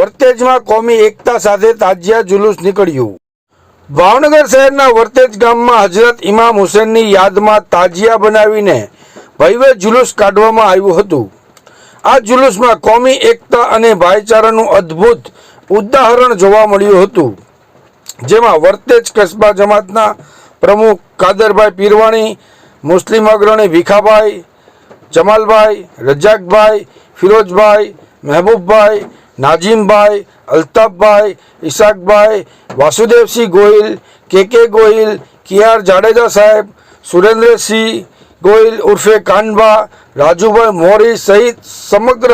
વર્તેજમાં કોમી એકતા સાથે તાજિયા જુલુસ નીકળ્યું. ભાવનગર શહેરના વર્તેજ ગામમાં હજરત ઇમામ હુસેનની યાદમાં તાજિયા બનાવીને ભવ્ય જુલુસ કાઢવામાં આવ્યું હતું. આ જુલુસમાં કોમી એકતા અને ભાઈચારાનું અદ્ભુત ઉદાહરણ જોવા મળ્યું હતું. જેમાં વર્તેજ કસ્બા જમાતના પ્રમુખ કાદરભાઈ પીરવાણી, મુસ્લિમ અગ્રણી ભીખાભાઈ, જમાલભાઈ, રજાકભાઈ, ફિરોજભાઈ, મહેબૂબભાઈ નાજીમભાઈ, અલ્તાફભાઈ, ઈશાકભાઈ, વાસુદેવસિંહ ગોહિલ કે કે ગોહિલ કેઆર જાડેજા સાહેબ, સુરેન્દ્રસિંહ ગોહિલ ઉર્ફે કાનબા રાજુભાઈ મોરી સહિત સમગ્ર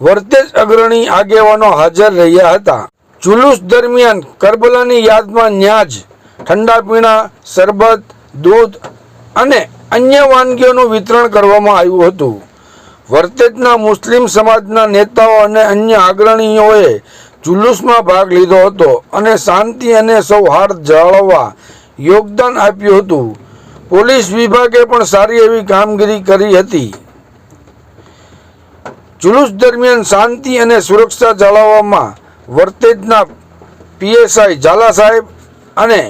વર્તેજ અગ્રણી આગેવાનો હાજર રહ્યા હતા. જુલુસ દરમિયાન કરબલાની યાદમાં ન્યાજ, ઠંડા પીણા, શરબત, દૂધ અને અન્ય વાનગીઓનું વિતરણ કરવામાં આવ્યું હતું. વર્તેજના મુસ્લિમ સમાજના નેતાઓ અને અન્ય અગ્રણીઓએ જુલુસમાં ભાગ લીધો હતો અને શાંતિ અને સૌહાર્દ જાળવવા યોગદાન આપ્યું હતું. પોલીસ વિભાગે પણ સારી એવી કામગીરી કરી હતી. જુલુસ દરમિયાન શાંતિ અને સુરક્ષા જાળવવામાં વર્તેજના પીએસઆઈ ઝાલા સાહેબ અને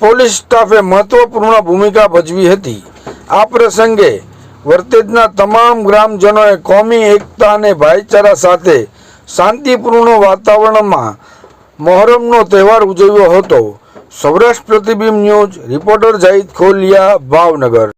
પોલીસ સ્ટાફે મહત્વપૂર્ણ ભૂમિકા ભજવી હતી. આ પ્રસંગે વર્તેજના તમામ ગ્રામજનોએ કોમી, એકતા અને ભાઈચારા સાથે શાંતિપૂર્ણ વાતાવરણમાં મહોરમનો તહેવાર ઉજવ્યો હતો. Saurashtra Pratibimb news, reporter Zahid Kholiya, Bhavnagar.